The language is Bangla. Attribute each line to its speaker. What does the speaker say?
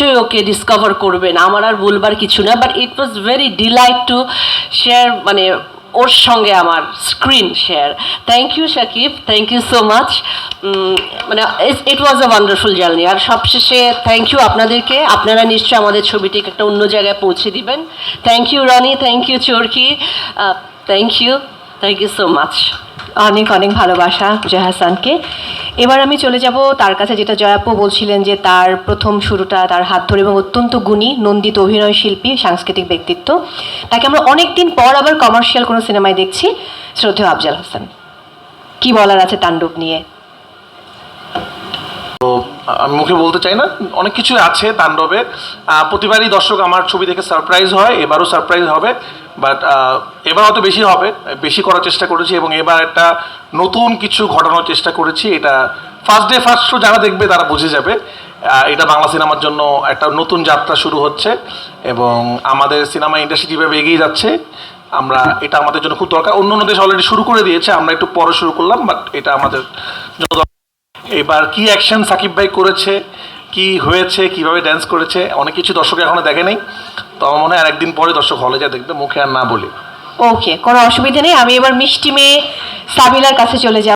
Speaker 1: নিশ্চয়ই ওকে ডিসকভার করবেন আমার আর বলবার কিছু না but it was very delight to share মানে ওর সঙ্গে আমার screen share thank you Shakib thank you so much মানে it was a wonderful journey আর সবশেষে থ্যাংক ইউ আপনাদেরকে। আপনারা নিশ্চয়ই আমাদের ছবিটিকে একটা অন্য জায়গায় পৌঁছে দিবেন। Thank you Roni thank you Chorki thank you thank you so much
Speaker 2: অনেক অনেক ভালোবাসা জয় হাসানকে এবার আমি চলে যাব তার কাছে, যেটা জয়াপ্পু বলছিলেন যে তার প্রথম শুরুটা তার হাত ধরে এবং অত্যন্ত গুণী, নন্দিত অভিনয় শিল্পী, সাংস্কৃতিক ব্যক্তিত্ব। তাকে আমরা অনেকদিন পর আবার কমার্শিয়াল কোনো সিনেমায় দেখছি, শ্রদ্ধেয় আফজাল হোসেন। কি বলার আছে তাণ্ডব নিয়ে?
Speaker 3: আমি মুখে বলতে চাই না, অনেক কিছু আছে তাণ্ডবে। প্রতিবারই দর্শক আমার ছবি দেখে সারপ্রাইজ হয়, এবারও সারপ্রাইজ হবে বাট এবার হয়তো বেশি হবে, বেশি করার চেষ্টা করেছি এবং এবার একটা নতুন কিছু ঘটানোর চেষ্টা করেছি, এটা ফার্স্ট ডে ফার্স্ট শো যারা দেখবে তারা বুঝে যাবে। এটা বাংলা সিনেমার জন্য একটা নতুন যাত্রা শুরু হচ্ছে এবং আমাদের সিনেমা ইন্ডাস্ট্রি যেভাবে এগিয়ে যাচ্ছে, আমরা, এটা আমাদের জন্য খুব দরকার। অন্য অন্য দেশ অলরেডি শুরু করে দিয়েছে, আমরা একটু পরে শুরু করলাম বাট এটা আমাদের জন্য। এবার কি অ্যাকশন সাকিব ভাই করেছে, কি হয়েছে, কীভাবে ড্যান্স করেছে, অনেক কিছু দর্শক এখনও দেখে নেই। তো আমার মনে হয় একদিন পরে দর্শক হলে যা দেখবে, মুখে আর না বলি।
Speaker 2: ওকে কোনো অসুবিধা নেই। আমি এবার মিষ্টি মেয়ে সাবিলার কাছে চলে যাব।